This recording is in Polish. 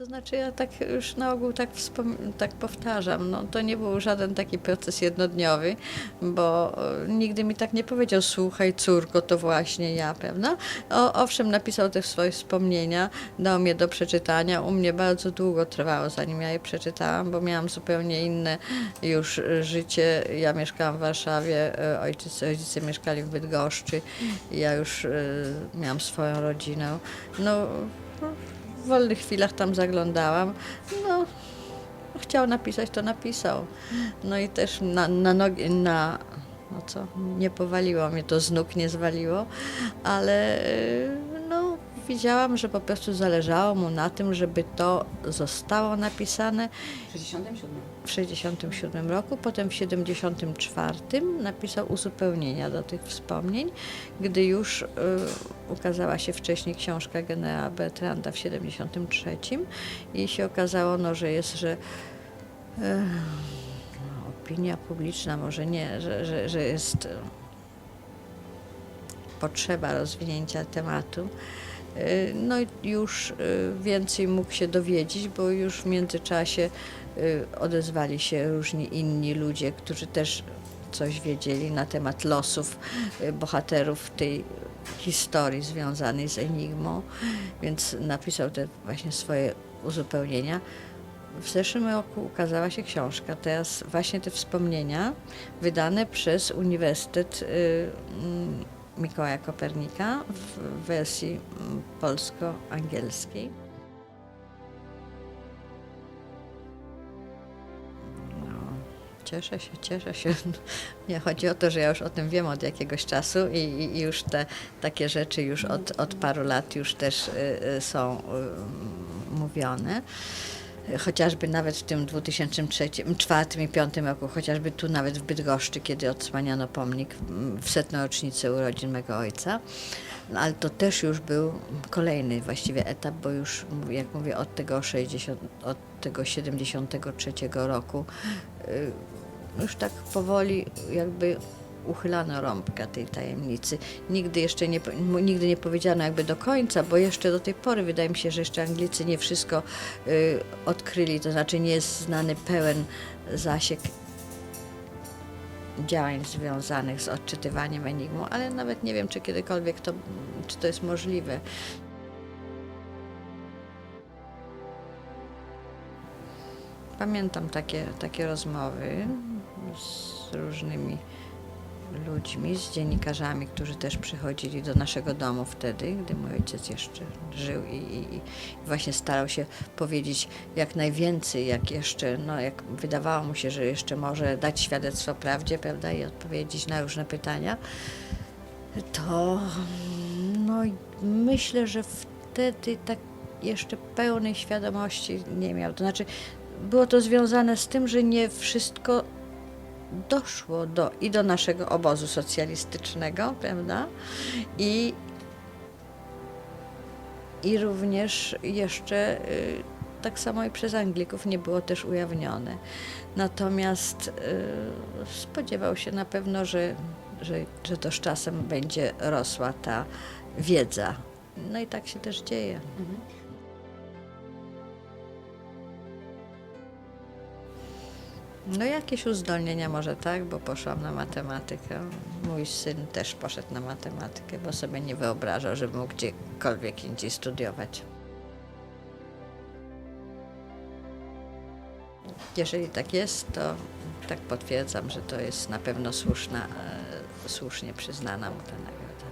To znaczy ja tak już na ogół tak, tak powtarzam, no to nie był żaden taki proces jednodniowy, bo e, nigdy mi tak nie powiedział, słuchaj córko, to właśnie ja, prawda? O, owszem, napisał te swoje wspomnienia, dał mnie do przeczytania, u mnie bardzo długo trwało, zanim ja je przeczytałam, bo miałam zupełnie inne już e, życie. Ja mieszkałam w Warszawie, e, ojciec, rodzice mieszkali w Bydgoszczy, ja już miałam swoją rodzinę. No, w wolnych chwilach tam zaglądałam. No, chciał napisać, to napisał. No i też na, na nogi, na, no co, nie powaliło mnie to z nóg, nie zwaliło, ale widziałam, że po prostu zależało mu na tym, żeby to zostało napisane W 67. w 67 roku, potem w 74 napisał uzupełnienia do tych wspomnień, gdy już y, ukazała się wcześniej książka generała Bertranda w 73 i się okazało, no, że jest, że y, no, opinia publiczna może nie, że, że, że jest y, potrzeba rozwinięcia tematu. Y, No już y, więcej mógł się dowiedzieć, bo już w międzyczasie y, odezwali się różni inni ludzie, którzy też coś wiedzieli na temat losów bohaterów tej historii związanej z Enigmą, więc napisał te właśnie swoje uzupełnienia. W zeszłym roku ukazała się książka, teraz właśnie te wspomnienia wydane przez Uniwersytet mm, Mikołaja Kopernika w wersji mm, polsko-angielskiej. No, Cieszę się, cieszę się. Nie chodzi o to, że ja już o tym wiem od jakiegoś czasu i, i już te takie rzeczy już od, od paru lat już też y, y, są y, mówione. Chociażby nawet w tym 2003, 2004 i 2005 roku, chociażby tu nawet w Bydgoszczy, kiedy odsłaniano pomnik w setną rocznicę urodzin mego ojca. No, ale to też już był kolejny właściwie etap, bo już, jak mówię, od tego 60, od tego 73 roku y, już tak powoli jakby uchylano rąbka tej tajemnicy. Nigdy jeszcze nie, nigdy nie powiedziano jakby do końca, bo jeszcze do tej pory wydaje mi się, że jeszcze Anglicy nie wszystko y, odkryli, to znaczy nie jest znany pełen zasięg działań związanych z odczytywaniem enigmu, ale nawet nie wiem, czy kiedykolwiek to, czy to jest możliwe. Pamiętam takie, takie rozmowy z różnymi ludźmi, z dziennikarzami, którzy też przychodzili do naszego domu wtedy, gdy mój ojciec jeszcze żył i, i, i właśnie starał się powiedzieć jak najwięcej, jak jeszcze, no jak wydawało mu się, że jeszcze może dać świadectwo prawdzie, prawda, i odpowiedzieć na różne pytania, to no myślę, że wtedy tak jeszcze pełnej świadomości nie miał. To znaczy, było to związane z tym, że nie wszystko doszło do, i do naszego obozu socjalistycznego, prawda? I, i również jeszcze y, tak samo i przez Anglików nie było też ujawnione. Natomiast y, spodziewał się na pewno, że, że, że to z czasem będzie rosła ta wiedza. No i tak się też dzieje. No jakieś uzdolnienia może tak, bo poszłam na matematykę. Mój syn też poszedł na matematykę, bo sobie nie wyobrażał, żeby mógł gdziekolwiek indziej studiować. Jeżeli tak jest, to tak potwierdzam, że to jest na pewno słuszna, e, słusznie przyznana mu ta nagroda.